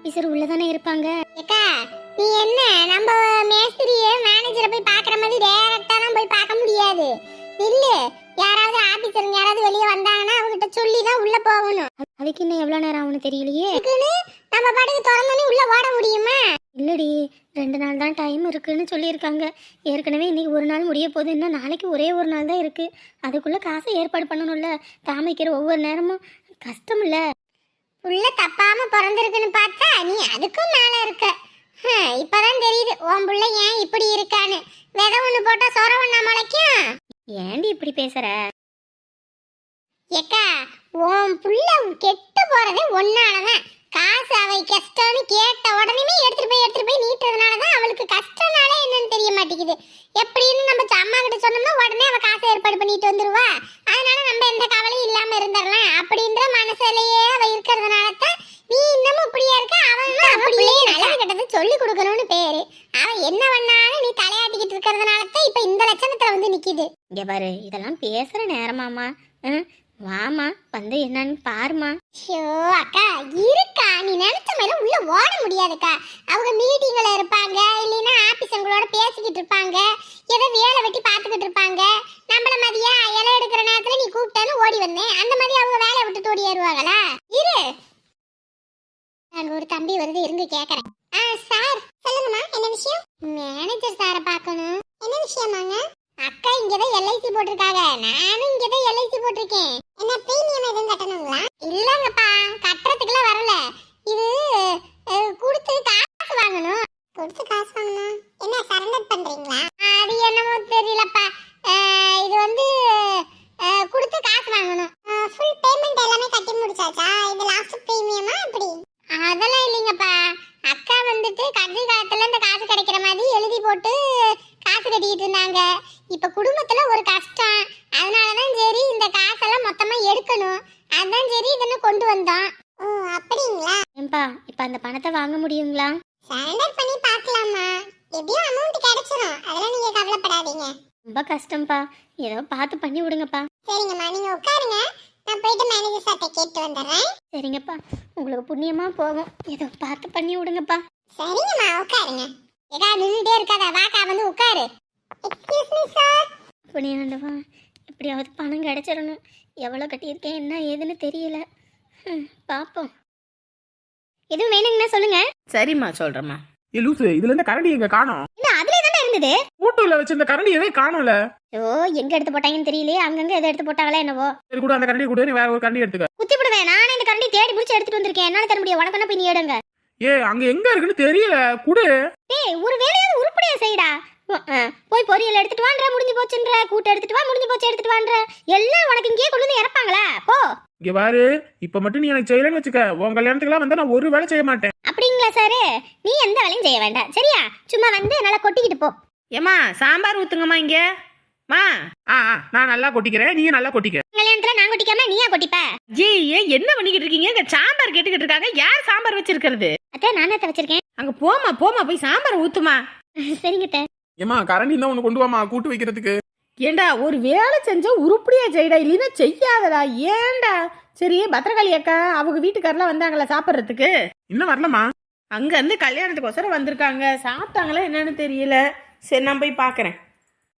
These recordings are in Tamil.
ஆபீசர் உள்ளதானே இருப்பாங்க? ஏக்கா நீ என்ன? நம்ம மேஸ்திரிய மேனேஜரை போய் பார்க்குற மாதிரி டேரக்டா தான் போய் பார்க்க முடியாது. இல்லு யாராவது ஆபீசருங்க யாராவது வெளியே வந்தாங்கன்னா அவங்ககிட்ட சொல்லி தான் உள்ள போகணும். அதுக்கு இன்னும் எவ்வளவு நேரம் ஆகும்னு தெரியலையே? அதுக்குன்னு நம்ம பாட்டுக்கு திறந்தோன்னே உள்ள ஓட முடியுமா? இல்லடி ரெண்டு நாள் தான் டைம் இருக்குன்னு சொல்லியிருக்காங்க. ஏற்கனவே இன்னைக்கு ஒரு நாள் முடிய போகுது. இன்னும் நாளைக்கு ஒரே ஒரு நாள் தான் இருக்கு. அதுக்குள்ள காசை ஏற்பாடு பண்ணணும்ல. தாமைக்கிற ஒவ்வொரு நேரமும் கஷ்டம் இல்ல புள்ள தப்பாம பிறந்திருக்குன்னு பார்த்தா நீ அதுக்கும் மேல இருக்க. இப்பதான் தெரியுது உன் புள்ள ஏன் இப்படி இருக்கான்னு. விதை ஒண்ணு போட்டா சொர ஒண்ணா முளைக்கும். ஏண்டி இப்படி பேசுற? ஏக்கா உன் புள்ள கெட்டு போறதே ஒன்னாலதான். காசு அவை கஷ்டம்னு கேட்ட உடனே எடுத்துட்டு போய் எடுத்துட்டு போய் நீட்டுறதுனாலதான் அவளுக்கு கஷ்டனாலே என்னன்னு தெரிய மாட்டேங்குது. எப்படின்னு நம்ம அம்மா கிட்ட சொன்னோம்னா உடனே அவ காசை ஏற்பாடு பண்ணிட்டு வந்துருவா. அதனால நம்ம எந்த கவலையும் இல்லாம இருந்துடலாம். அப்படின்ற மனசுலயே அவ இருக்கிறதுனால தான் நீ இன்னமும் இப்படியே இருக்க? அவன் அப்படியே நல்லது கெட்டது சொல்லி கொடுக்கணும்னு பேரு. அவன் என்ன பண்ணாலும் நீ தலையாட்டிக்கிட்டு இருக்கிறதுனால தான் இப்ப இந்த லட்சணத்துல வந்து நிக்குது. இங்க பாரு இதெல்லாம் பேசுற நேரமாமா வாமா வந்து என்னன்னு பாருமா ஷோ அக்கா இருக்கா? நீ நினைச்ச மாதிரி உள்ள ஓட முடியாதுக்கா. அவங்க மீட்டிங்ல இருப்பாங்க இல்லைன்னா ஆபீஸங்களோட பேசிக்கிட்டு இருப்பாங்க ஏதோ வேலை வெட்டி பார்த்துக்கிட்டு இருப்பாங்க. நம்மள மாதிரியா இலை எடுக்கிற நேரத்துல நீ கூப்பிட்டாலும் ஓடி வந்தேன். அந்த மாதிரி அவங்க வேலையை விட்டு ஓடி ஏறுவாங்களா? இரு. அங்க ஒரு தம்பி வருது இருந்து கேக்குறேன். ஆ சார் சொல்லுங்கம்மா என்ன விஷயம்? மேனேஜர் சாரை பார்க்கணும். என்ன விஷயமாங்க? அக்கா இங்கதான் எல்ஐசி போட்டிருக்காங்க. நானும் இங்கதான் எல்ஐசி போட்டிருக்கேன். என்ன பிரீமியம் எதுவும் கட்டணுங்களா? இல்லங்கப்பா கட்டுறதுக்குலாம் வரல. இது கொடுத்து காசு வாங்கணும். கொடுத்து காசு வாங்கணும். என்ன சரண்டர் பண்றீங்க அது என்னமோ தெரியலப்பா அஹ், இது வந்து அஹ், கொடுத்து காசு வாங்கணும் ஃபுல் பேமெண்ட் எல்லாமே கட்டி முடிச்சாச்சா இது லாஸ்ட் பிரீமியமா இப்படி அதெல்லாம் இல்லைங்கப்பா அக்கா வந்துட்டு கடைசி காலத்துல இந்த காசு கிடைக்கிற மாதிரி எழுதி போட்டு காசு கட்டிக்கிட்டு இருந்தாங்க இப்ப குடும்பத்துல ஒரு கஷ்டம் அதனாலதான் சரி இந்த காசெல்லாம் மொத்தமா எடுக்கணும் அதான் சரி ஓ அப்படிங்களா? ஏன்பா இப்ப அந்த பணத்தை வாங்க முடியுங்களா? சரண்டர் பண்ணி பார்க்கலாமா? எப்படியும் அமௌண்ட் கிடைச்சிரும். அதெல்லாம் நீங்க கவலைப்படாதீங்க. ரொம்ப கஷ்டம்ப்பா ஏதோ பார்த்து பண்ணி விடுங்கப்பா. சரிங்கம்மா நீங்க உட்காருங்க. நான் போயிட்டு மேனேஜர் சார்ட்ட கேட்டு வந்துடுறேன். சரிங்கப்பா. உங்களுக்கு புண்ணியமா போகும். ஏதோ பார்த்து பண்ணி விடுங்கப்பா. சரிங்கம்மா உட்காருங்க. ஏதா நின்றுட்டே இருக்காத. வாக்கா வந்து உட்காரு. எக்ஸ்கியூஸ் மீ சார் புண்ணியாண்டவா எப்படியாவது பணம் கிடைச்சிடணும். எவ்வளோ கட்டியிருக்கேன் என்ன ஏதுன்னு தெரியல. பார்ப்போம் எதுவும் வேணுங்கன்னா சொல்லுங்க? சரிம்மா சொல்றேம்மா. ஏ லூசு இதுல இருந்து கரண்டி எங்க காணோம்? இல்ல அதுலயே தானே இருந்தது? மூட்டுல வச்சிருந்த கரண்டி எதே காணோம்ல? ஓ எங்க எடுத்து போட்டாங்கன்னு தெரியலையே. அங்கங்க எதை எடுத்து போட்டாங்களே என்னவோ? சரி கூட அந்த கரண்டி கூட நீ வேற ஒரு கரண்டி எடுத்துக்க. குத்தி விடுவேன் நானே இந்த கரண்டி தேடி பிடிச்சி எடுத்துட்டு வந்திருக்கேன். என்னால தர முடியும். உனக்கு என்ன போய் நீ எடுங்க. ஏ அங்க எங்க இருக்குன்னு தெரியல. குடு. டேய் ஒரு வேலையாவது உருப்படியா செய்டா. போய் பொரியல் எடுத்துட்டு வான்ற முடிஞ்சு போச்சுன்ற. கூட்டு எடுத்துட்டு வா முடிஞ்சு போச்சு எடுத்துட்டு வான்ற. எல்லாம் உனக்கு இங்கேயே கொண்டு வந்து இறப்பாங்களா? போ. இங்க பாரு இப்ப மட்டும் நீ எனக்கு செய்யலன்னு வச்சுக்க. உன் கல்யாணத்துக்குலாம் வந்தா நான் ஒரு வேலை செய்ய மாட்டேன். அப்படிங்களா சாரு? நீ எந்த வேலையும் செய்ய வேண்டாம். சரியா? சும்மா வந்து நல்லா கொட்டிக்கிட்டு போ. ஏம்மா சாம்பார் ஊத்துங்கம்மா இங்க. மா. ஆ ஆ, நான் நல்லா கொட்டிக்கிறேன். நீ நல்லா கொட்டிக்க. கல்யாணத்துல நான் கொட்டிக்காம நீயா கொட்டிப்ப? ஜி ஏன் என்ன பண்ணிக்கிட்டு இருக்கீங்க? இங்க சாம்பார் கேட்டுக்கிட்டு இருக்காங்க. யார் சாம்பார் வச்சிருக்கிறது? அத்தை நானே அத்தை வச்சிருக்கேன். அங்க போமா போமா போய் சாம்பார் ஊத்துமா. சரிங்க அத்தை. ஏமா கரண்டி தான் ஒண்ணு கொண்டு வாமா கூட்டு வைக்கிறதுக்கு. ஏண்டா ஒரு வேலை செஞ்சா உருப்படியா செய்டா இல்லைன்னா செய்யாதடா. ஏண்டா சரி பத்திரகாளி அக்கா அவங்க வீட்டுக்காரெல்லாம் வந்தாங்களா சாப்பிட்றதுக்கு? இன்னும் வரலமா அங்க இருந்து கல்யாணத்துக்கோசரம் வந்திருக்காங்க. சாப்பிட்டாங்களா என்னன்னு தெரியல. சரி நான் போய் பாக்குறேன்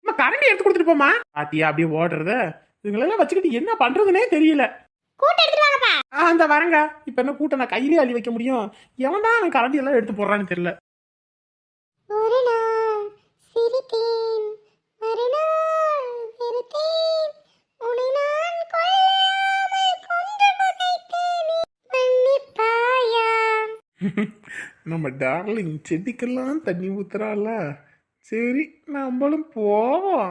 அம்மா கரண்டி எடுத்து கொடுத்துட்டு போமா பாத்தியா அப்படியே ஓடுறத? இதுங்களெல்லாம் வச்சுக்கிட்டு என்ன பண்றதுனே தெரியல. ஆ அந்த வரங்க. இப்ப என்ன கூட்ட நான் கையிலே அள்ளி வைக்க முடியும்? எவன் தான் கரண்டி எல்லாம் எடுத்து போடுறான்னு தெரியல. ஒரு நாள் சிரித்தேன். மறுநாள் நம்ம டார்லிங் செடிக்கெல்லாம் தண்ணி ஊத்துறால. சரி நம்மளும் போவோம்.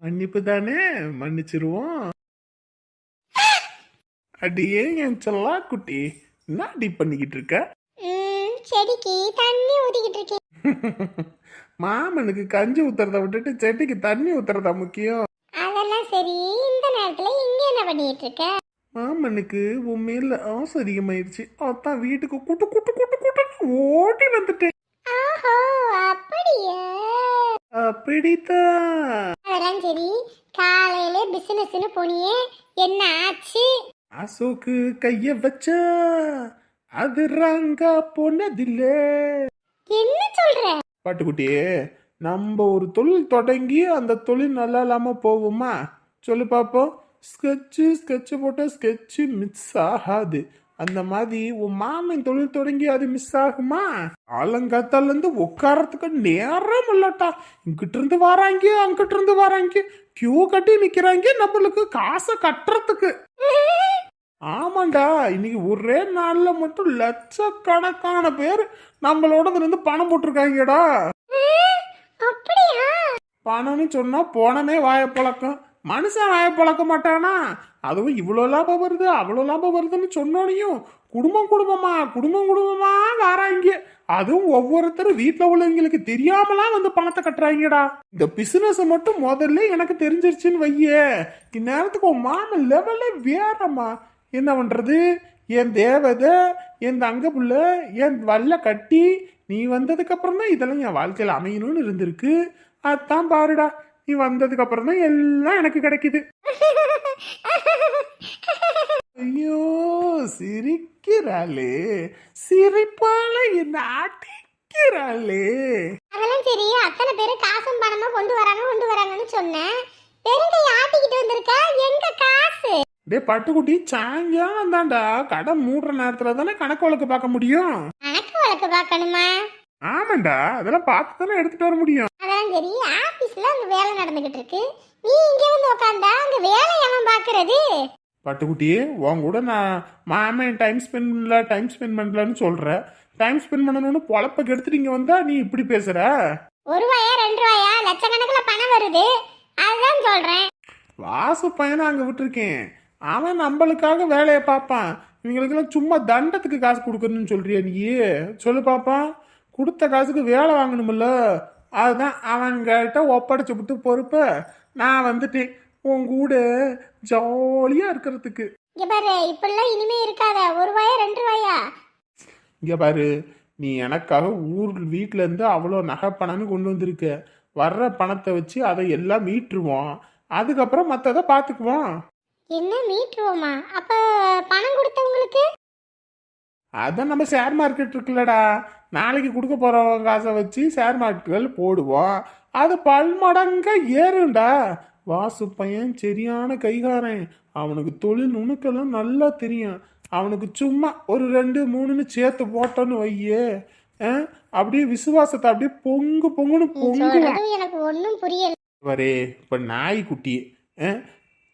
மன்னிப்பு தானே? மன்னிச்சிருவோம். அடியே என் செல்லா குட்டி என்ன அடி பண்ணிக்கிட்டு இருக்க? செடிக்கு தண்ணி ஊத்திக்கிட்டு இருக்கேன். மாமனுக்கு கஞ்சி ஊத்துறத விட்டுட்டு செடிக்கு தண்ணி ஊத்துறதா முக்கியம்? அதெல்லாம் சரி இந்த நேரத்துல இங்க என்ன பண்ணிட்டு இருக்க? மாமனுக்கு உன் மேல ஆசை அதிகமாயிருச்சு. அதான் வீட்டுக்கு குட்டு குட்டு குட்டு குட்டுன்னு ஓடி வந்துட்டேன். அப்படித்தான். சரி காலையில பிசினஸ்னு போனியே என்ன ஆச்சு? அசோக்கு கைய வச்சா அது ரங்கா போனதில்லை. என்ன சொல்ற? பாட்டுக்குட்டியே நம்ம ஒரு தொழில் தொடங்கி அந்த தொழில் நல்லா இல்லாம போகுமா? சொல்லு பாப்போம். ஸ்கெட்சு ஸ்கெட்சு போட்டால் ஸ்கெட்சு மிஸ் ஆகாது. அந்த மாதிரி உன் மாமன் தொழில் தொடங்கி அது மிஸ் ஆகுமா? ஆலங்காத்தால இருந்து உட்காரத்துக்கு நேரம் இல்லட்டா. இங்கிட்ட இருந்து வராங்க அங்கிட்ட இருந்து வராங்க. கியூ கட்டி நிக்கிறாங்க நம்மளுக்கு காசை கட்டுறதுக்கு. ஆமாண்டா இன்னைக்கு ஒரே நாள்ல மட்டும் லட்சக்கணக்கான பேர் நம்மளோட இருந்து பணம் போட்டிருக்காங்கடா. பணம்னு சொன்னா போனமே வாய பழக்கம் மனுஷன் வாய பழக்க மாட்டானா? அதுவும் இவ்வளோ லாபம் வருது அவ்வளோ லாபம் வருதுன்னு சொன்னோனையும் குடும்பம் குடும்பமா குடும்பம் குடும்பமா வராங்க. அதுவும் ஒவ்வொருத்தரும் வீட்டில் உள்ளவங்களுக்கு தெரியாமலாம் வந்து பணத்தை கட்டுறாங்கடா. இந்த பிசினஸ் மட்டும் முதல்ல எனக்கு தெரிஞ்சிருச்சுன்னு வையே. இந்நேரத்துக்கு உன் மாமன் லெவல்ல வேறம்மா. என்ன பண்றது? என் தேவதை என் தங்க புள்ள என் வல்ல கட்டி நீ வந்ததுக்கு அப்புறம் தான் இதெல்லாம் என் வாழ்க்கையில் அமையணும்னு இருந்திருக்கு. அதான் பாருடா. நீ வந்ததுக்கு அப்புறம் தான் எல்லாம் எனக்கு கிடைக்குது. ஐயோ சிரிக்கிறாளே. சிரிப்பால என்ன அடிக்கிறாளே. அதெல்லாம் சரி அத்தனை பேரும் காசும் பணமா கொண்டு வராங்க கொண்டு வராங்கன்னு சொன்னேன். பெருங்கை ஆட்டிக்கிட்டு வந்திருக்கா எங்க காசு? டே பட்டுக்குட்டி சாயங்காலம் தான்டா கடை மூடுற நேரத்துல தானே கணக்கு வழக்கு பார்க்க முடியும்? கணக்கு வழக்கு பார்க்கணுமா? ஆமாண்டா அதெல்லாம் பார்த்து தானே எடுத்துட்டு வர முடியும். அதெல்லாம் சரி ஆபீஸ்ல அங்க வேலை நடந்துகிட்டு இருக்கு. நீ இங்க வந்து உட்காந்தா அங்க வேலை எவன் பாக்குறது? பட்டுக்குட்டி உன் கூட நான் மாமன் டைம் ஸ்பெண்ட் பண்ணல டைம் ஸ்பெண்ட் பண்ணலன்னு சொல்ற. டைம் ஸ்பெண்ட் பண்ணணும்னு பொழப்ப கெடுத்துட்டு இங்க வந்தா நீ இப்படி பேசுற? ஒரு ரூபாயா ரெண்டு ரூபாயா லட்சக்கணக்குல பணம் வருது. அதுதான் சொல்றேன். வாசு பையனை அங்க விட்டுருக்கேன். அவன் நம்மளுக்காக வேலையை பார்ப்பான். இவங்களுக்கெல்லாம் சும்மா தண்டத்துக்கு காசு கொடுக்கணும்னு சொல்றியா நீ சொல்லு பாப்பான் கொடுத்த காசுக்கு வேலை வாங்கணுமில்ல? அதுதான் அவன்கிட்ட ஒப்படைச்சு விட்டு பொறுப்ப நான் வந்துட்டேன் உன் கூட ஜாலியா இருக்கிறதுக்கு. இங்க பாரு இப்படிலாம் இனிமே இருக்காத. ஒரு ரூபாயா ரெண்டு ரூபாயா இங்க பாரு நீ எனக்காக ஊர் வீட்ல இருந்து அவ்வளோ நகை பணம்னு கொண்டு வந்திருக்க. வர்ற பணத்தை வச்சு அதை எல்லாம் மீட்டுருவோம். அதுக்கப்புறம் மற்றதை பார்த்துக்குவோம் என்ன மீட்டுருவோமா? அப்ப பணம் கொடுத்தவங்களுக்கு? அதான் நம்ம ஷேர் மார்க்கெட் இருக்குல்லடா. நாளைக்கு கொடுக்க போறவங்க காசை வச்சு ஷேர் மார்க்கெட்டுகள் போடுவோம். அது பல்மடங்க ஏறும்டா. வாசு பையன் சரியான கைகாரன். அவனுக்கு தொழில் நுணுக்கெல்லாம் நல்லா தெரியும். அவனுக்கு சும்மா ஒரு ரெண்டு மூணுன்னு சேர்த்து போட்டோன்னு வையே. அப்படியே விசுவாசத்தை அப்படியே பொங்கு பொங்குன்னு சொல்றதும் எனக்கு ஒன்றும் புரியல. வரே இப்போ நாய்க்குட்டி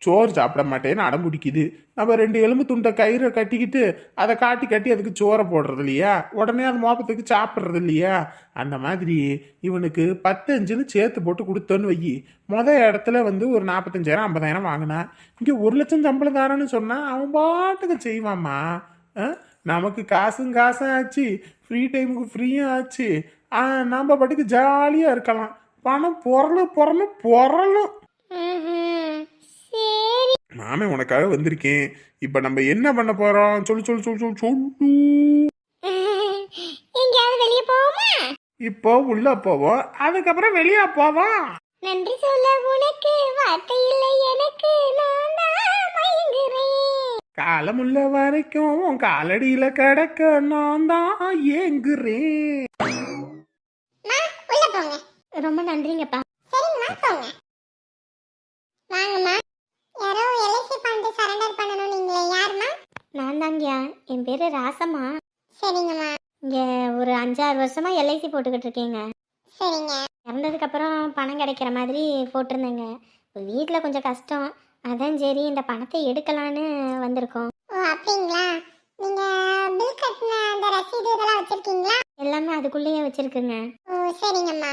சோறு சாப்பிட மாட்டேன்னு அடம்பிடிக்குது நம்ம ரெண்டு எலும்பு துண்டை கயிறை கட்டிக்கிட்டு அதை காட்டி கட்டி அதுக்கு சோறை போடுறது இல்லையா? உடனே அது மோப்பத்துக்கு சாப்பிட்றது இல்லையா? அந்த மாதிரி இவனுக்கு பத்தஞ்சுன்னு சேர்த்து போட்டு கொடுத்தோன்னு வை. மொதல் இடத்துல வந்து ஒரு நாற்பத்தஞ்சாயிரம் ஐம்பதாயிரம் வாங்கினான் இங்கே ஒரு லட்சம் சம்பளம் தாரன்னு சொன்னால் அவன் பாட்டுக்கு செய்வாம்மா ஆ, நமக்கு காசும் காசும் ஆச்சு ஃப்ரீ டைமுக்கு ஃப்ரீயும் ஆச்சு. நம்ம பாட்டுக்கு ஜாலியாக இருக்கலாம். பணம் பொருளும் பொருளும் பொருளும். நானே உனக்காக வந்திருக்கேன். இப்போ நம்ம என்ன பண்ண போறோம்? சொல்லு சொல்லு சொல்லு சொல்லு சொல்லு. எங்கேயாவது வெளியே போவோமா? இப்போ உள்ள போவோம். அதுக்கப்புறம் வெளியே போவோம். நன்றி சொல்ல உனக்கு வார்த்தை இல்லை எனக்கு. நான் தான் மயங்குறேன். காலம் உள்ள வரைக்கும் உன் காலடியில கிடக்க நான் தான் ஏங்குறேன். மா உள்ள போங்க. ரொம்ப நன்றிங்கப்பா சரிங்கம்மா போங்க வாங்கம்மா யாரோ எல்ஐசி பாயிண்ட் சரண்டர் பண்ணணும் நீங்களே யாரும்மா நான் தாங்கய்யா என் பேர் ராசம்மா. சரிங்கம்மா. இங்கே ஒரு அஞ்சாறு வருஷமா எல்ஐசி போட்டுக்கிட்டு இருக்கேங்க. சரிங்க. இறந்ததுக்கப்புறம் பணம் கிடைக்கிற மாதிரி போட்டிருந்தேங்க. இப்போ வீட்டில் கொஞ்சம் கஷ்டம். அதான் சரி இந்த பணத்தை எடுக்கலான்னு வந்திருக்கோம். ஓ அப்படிங்களா? நீங்க பில் கட்டின அந்த ரசீது இதெல்லாம் வச்சிருக்கீங்களா? எல்லாமே அதுக்குள்ளேயே வச்சுருக்குங்க. ஓ சரிங்கம்மா.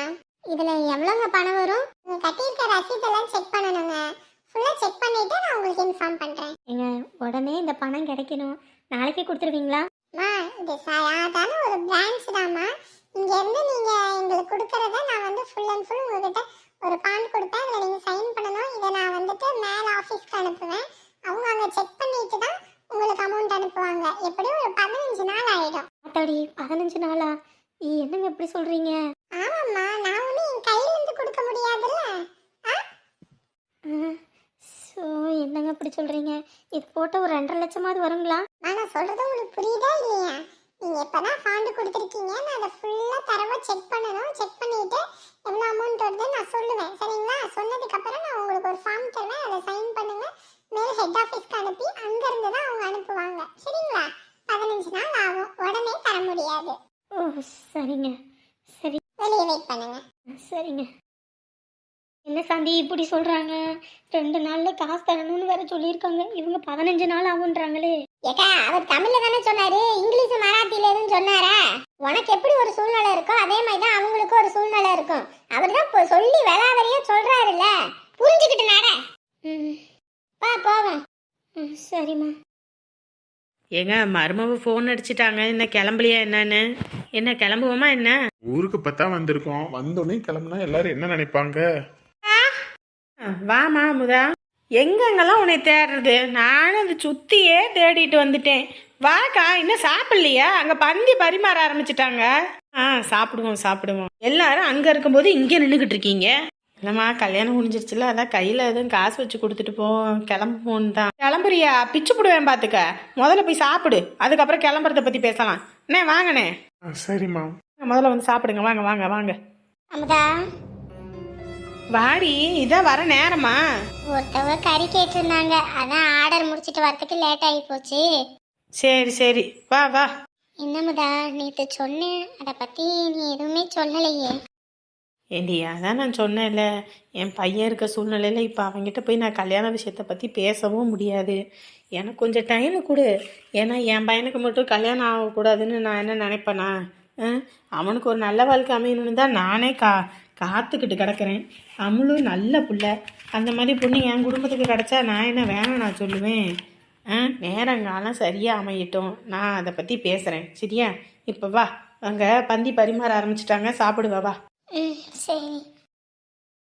இதுல எவ்வளோங்க பணம் வரும்? கட்டியிருக்க ரசீதெல்லாம் செக் பண்ணணுங்க. ஃபுல்லா செக் பண்ணிட்டு நான் உங்களுக்கு இன்ஃபார்ம் பண்றேன். ஏங்க உடனே இந்த பணம் கிடைக்கணும். நாளைக்கே கொடுத்துருவீங்களா? மா இது சாதாரண ஒரு பிரான்ச் தாம்மா. இங்க இருந்து நீங்க எங்களுக்கு கொடுக்கறத நான் வந்து ஃபுல் அண்ட் ஃபுல் உங்ககிட்ட ஒரு பாண்ட் கொடுப்பேன் அதுல நீங்க சைன் பண்ணணும். இதை நான் வந்துட்டு மேல ஆபீஸ்க்கு அனுப்புவேன். அவங்க அங்க செக் பண்ணிட்டு தான் உங்களுக்கு அமௌண்ட் அனுப்புவாங்க. எப்படியும் ஒரு பதினஞ்சு நாள் ஆயிடும். ஆத்தாடி பதினஞ்சு நாளா? என்னங்க இப்படி சொல்கிறீங்க ஆமாம்மா நான் ஒன்றும் அப்படி சொல்கிறீங்க இது போட்டு ஒரு ரெண்டரை லட்சமாவது வருங்களா? நான் சொல்றது உங்களுக்கு புரியுதா இல்லையா? நீங்க இப்பதான் ஃபாண்ட் கொடுத்துருக்கீங்க நான் அதை ஃபுல்லா தரவா செக் பண்ணணும். செக் பண்ணிட்டு எவ்வளவு அமௌண்ட் வருதுன்னு நான் சொல்லுவேன். சரிங்களா? சொன்னதுக்கு அப்புறம் நான் உங்களுக்கு ஒரு ஃபார்ம் தருவேன். அதை சைன் பண்ணுங்க. மேல் ஹெட் ஆஃபீஸ்க்கு அனுப்பி அங்க இருந்து தான் அவங்க அனுப்புவாங்க. சரிங்களா? பதினஞ்சு நாள் ஆகும். உடனே தர முடியாது. ஓ சரிங்க. சரி. வெளியே வெயிட் பண்ணுங்க. சரிங்க. சாந்தி இப்படி சொல்கிறாங்க ரெண்டு நாளில் காசு தரணும்னு வேற சொல்லியிருக்காங்க. இவங்க பதினஞ்சு நாள் ஆகுன்றாங்களே. ஏக்கா அவர் தமிழ்ல தானே சொன்னாரு. இங்கிலீஷ் மராத்தியில எதுவும் சொன்னாரா? உனக்கு எப்படி ஒரு சூழ்நிலை இருக்கோ அதே மாதிரி தான் அவங்களுக்கும் ஒரு சூழ்நிலை இருக்கும். அவர் தான் சொல்லி விளாவறியா சொல்றாருல்ல. புரிஞ்சுக்கிட்டு நட. ம் வா போவோம். ம், சரிம்மா. ஏங்க மருமவ ஃபோன் அடிச்சிட்டாங்க. என்ன கிளம்பலையா என்னன்னு? என்ன கிளம்புவோமா என்ன? ஊருக்கு பத்தா வந்திருக்கோம். வந்தோடனே கிளம்புனா எல்லாரும் என்ன நினைப்பாங்க? வாமா முதா. எங்கெங்கெல்லாம் உன்னை தேடுறது? நானும் அது சுத்தியே தேடிட்டு வந்துட்டேன். வாக்கா இன்னும் சாப்பிடலையா? அங்க பந்தி பரிமாற ஆரம்பிச்சிட்டாங்க. ஆ சாப்பிடுவோம் சாப்பிடுவோம். எல்லாரும் அங்க இருக்கும்போது இங்க நின்றுகிட்டு இருக்கீங்க. இல்லம்மா கல்யாணம் முடிஞ்சிருச்சுல அதான் கையில எதுவும் காசு வச்சு கொடுத்துட்டு போ கிளம்புவோன்னு தான். கிளம்புறியா? பிச்சு போடுவேன் பாத்துக்க. முதல்ல போய் சாப்பிடு. அதுக்கப்புறம் கிளம்புறத பத்தி பேசலாம். அண்ணே வாங்கண்ணே. சரிம்மா. முதல்ல வந்து சாப்பிடுங்க. வாங்க வாங்க வாங்க. அமுதா. வாடி இதான் வர நேரமா. ஒருத்தவங்க கறி கேட்டிருந்தாங்க. அதான் ஆர்டர் முடிச்சிட்டு வரதுக்கு லேட் ஆகி போச்சு. சரி சரி. வா வா. என்னமுதா நேத்து சொன்னேன். அதை பத்தி நீ எதுவுமே சொல்லலையே. ஏண்டி அதான் நான் சொன்னேன்ல. என் பையன் இருக்க சூழ்நிலையில் இப்போ அவங்ககிட்ட போய் நான் கல்யாண விஷயத்தை பற்றி பேசவும் முடியாது. எனக்கு கொஞ்சம் டைம் கொடு. ஏன்னா என் பையனுக்கு மட்டும் கல்யாணம் ஆகக்கூடாதுன்னு நான் என்ன நினைப்பேனா? அவனுக்கு ஒரு நல்ல வாழ்க்கை அமையணும்னு தான் நானே கா காத்துக்கிட்டு கிடக்கிறேன். அமுலும் நல்ல புள்ள. அந்த மாதிரி பொண்ணு என் குடும்பத்துக்கு கிடச்சா நான் என்ன வேணாம் நான் சொல்லுவேன். ஆ நேரங்காலம் சரியாக அமையட்டும். நான் அதை பற்றி பேசுகிறேன் சரியா? இப்போ வா. அங்கே பந்தி பரிமாற ஆரம்பிச்சிட்டாங்க. சாப்பிடுவா வா. ம் சரி.